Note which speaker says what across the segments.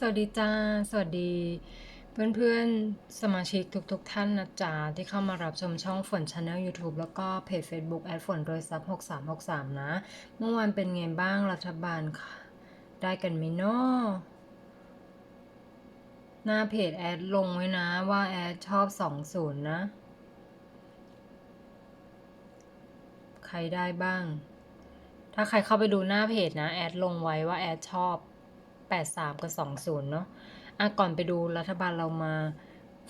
Speaker 1: สวัสดีจ้า สวัสดี เพื่อนๆ สมาชิกทุกๆทท่านนะจ๊ะที่เข้ามารับชมช่องฝนชาแนล YouTube แล้วก็เพจ Facebook แอดฝนโดยซับ6363 นะ เมื่อวานเป็นไงบ้างรัฐบาลค่ะได้กันไหมเนาะหน้าเพจแอดลงไว้นะว่าแอดชอบ 20 นะ ใครได้บ้าง ถ้าใครเข้าไปดูหน้าเพจนะ แอดลงไว้ว่าแอดชอบ 83 กับ 20 เนาะอะก่อนไปดูรัฐบาลเรามา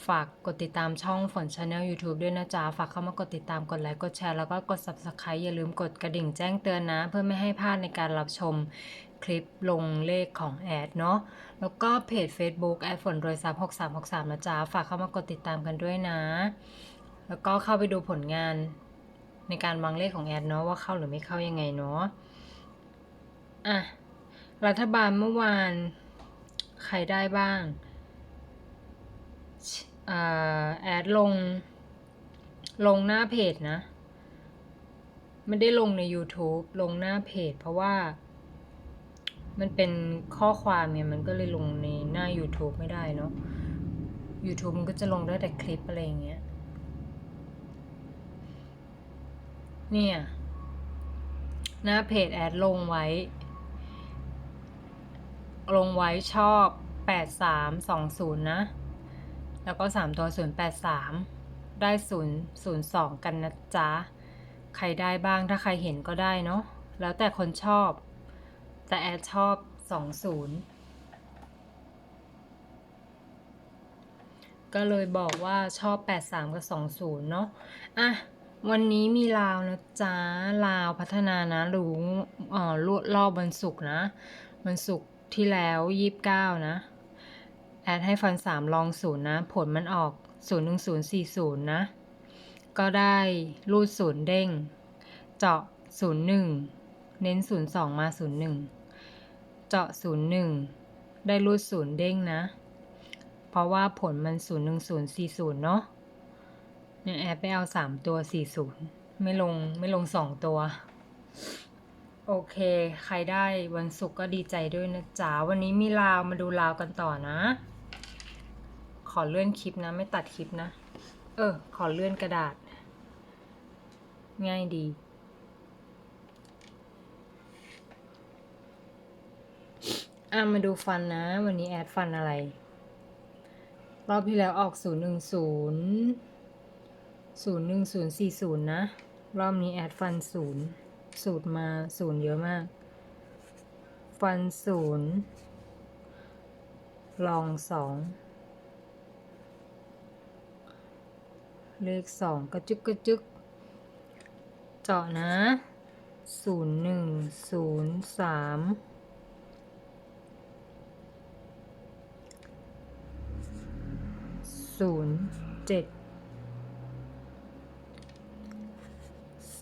Speaker 1: ฝากกดติดตามช่องฝนชาแนล YouTube ด้วยนะจ๊ะ ฝากเข้ามากดติดตามกดไลค์ กดแชร์ แล้วก็กด Subscribe อย่าลืมกดกระดิ่งแจ้งเตือนนะ เพื่อไม่ให้พลาดในการรับชมคลิปลงเลขของแอดเนาะแล้วก็เพจ Facebook แอดฝนโดยซับ6363 นะจ๊ะ ฝากเข้ามากดติดตามกันด้วยนะ แล้วก็เข้าไปดูผลงานในการวางเลขของแอดเนาะว่าเข้าหรือไม่เข้ายังไงเนาะอะ รัฐบาลเมื่อวาน ใครได้บ้างอแอดลง ลงหน้าเพจนะ ไม่ได้ลงใน YouTube ลงหน้าเพจ เพราะว่า มันเป็นข้อความเนี่ยมันก็เลยลงในหน้า YouTube ไม่ได้เนาะ YouTube มันก็จะลงได้แต่คลิปอะไรอย่างเงี้ย เนี่ย หน้าเพจแอดลงไว้ ลงไว้ชอบ 8320 นะ แล้วก็ 3 ตัว 083 ได้ 002 กันนะจ๊ะ ใครได้บ้างถ้าใครเห็นก็ได้เนาะ แล้วแต่คนชอบ แต่แอดชอบ 20 ก็เลยบอกว่าชอบ 83 กับ 20 เนาะ อะวันนี้มีลาวนะจ๊ะ ลาวพัฒนานะ รู้อ่อรอบวันศุกร์นะ วันศุกร์ ที่แล้วยี่สิบเก้านะ แอดให้ฟันสามลองศูนย์นะ ผลมันออกศูนย์หนึ่งศูนย์สี่ศูนย์นะ ก็ได้รูดศูนย์เด้ง เจาะศูนย์หนึ่งเน้นศูนย์สองมาศูนย์หนึ่งเจาะศูนย์หนึ่งได้รูดศูนย์เด้งนะ เพราะว่าผลมันศูนย์หนึ่งศูนย์สี่ศูนย์เนาะเนี่ยแอดไปเอาสามตัวสี่ศูนย์ไม่ลงไม่ลงสองตัว โอเค ใครได้วันศุกร์ก็ดีใจด้วยนะจ๊ะ วันนี้มีลาวมาดูลาวกันต่อนะ ขอเลื่อนคลิปนะ ไม่ตัดคลิปนะ เออ ขอเลื่อนกระดาษ ง่ายดี อะมาดูฟันนะ วันนี้แอดฟันอะไร รอบที่แล้วออก 0 1 0 0 1 0 4 0 นะ รอบนี้แอดฟัน 0 สูตรมาศูนย์เยอะมาก ฟันศูนย์ลองสองเลขสองกระจึกกระจึกเจาะนะศูนย์หนึ่งศูนย์สามศูนย์เจ็ด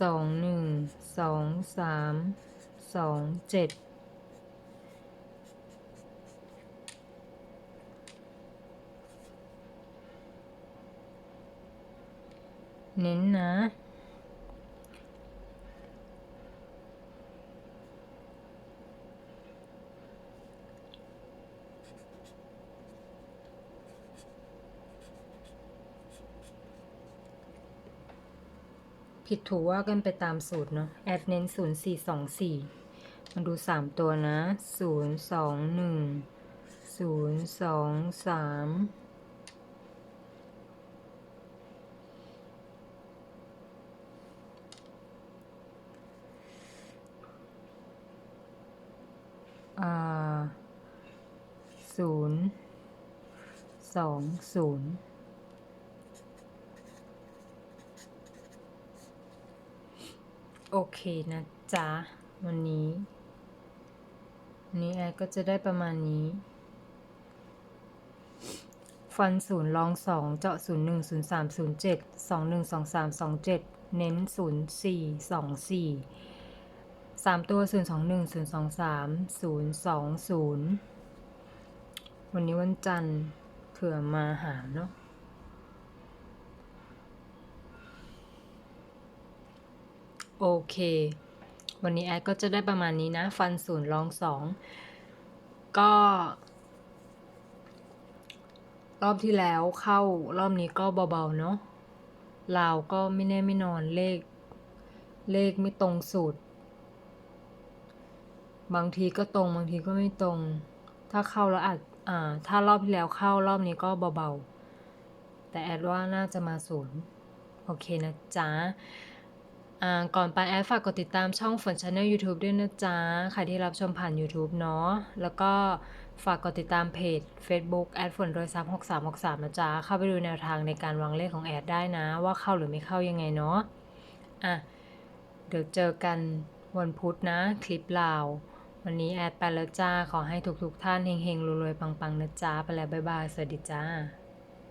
Speaker 1: สองหนึ่งสองสามสองเจ็ดเน้นนะ ผิดถูกว่ากันไปตามสูตรเนาะแอดเน้นศูนย์สี่สองสี่มาดูสามตัวนะศูนย์สองหนึ่งศูนย์สองสามอ่าศูนย์สองศูนย์ โอเคนะจ๊ะ วันนี้วันนี้แอดก็จะได้ประมาณนี้ ฟันศูนย์ลองสองเจาะศูนย์หนึ่งศูนย์สามศูนย์เจ็ดสองหนึ่งสองสามสองเจ็ดเน้นศูนย์สี่สองสี่สามตัวศูนย์สองหนึ่งศูนย์สองสามศูนย์สองศูนย์วันนี้วันจันทร์เผื่อมาหาเนาะ โอเค วันนี้แอดก็จะได้ประมาณนี้นะ ฟันศูนย์ลองสองก็ รอบที่แล้วเข้ารอบนี้ก็เบาๆเนาะลาวก็ไม่แน่ไม่นอนเลข เลขไม่ตรงสูตร บางทีก็ตรงบางทีก็ไม่ตรง ถ้าเข้าแล้วอาจอ่า ถ้ารอบที่แล้วเข้ารอบนี้ก็เบาๆ แต่แอดว่าน่าจะมาศูนย์โอเคนะจ๊ะอ่า ก่อนไปแอดฝากกดติดตามช่องฝนชาแนล YouTube ด้วยนะจ๊ะใครที่รับชมผ่าน YouTube เนาะแล้วก็ฝากกดติดตามเพจ Facebook แอดฝนโดยซับ6363 นะจ๊ะ เข้าไปดูแนวทางในการวางเลขของแอดได้นะ ว่าเข้าหรือไม่เข้ายังไงเนาะอะ เดี๋ยวเจอกันวันพุธนะ คลิปลาว วันนี้แอดไปแล้วจ้า ขอให้ทุกๆท่านเฮงๆรวยๆปังๆนะจ๊ะ ไปแล้วบ๊ายบาย สวัสดีจ้า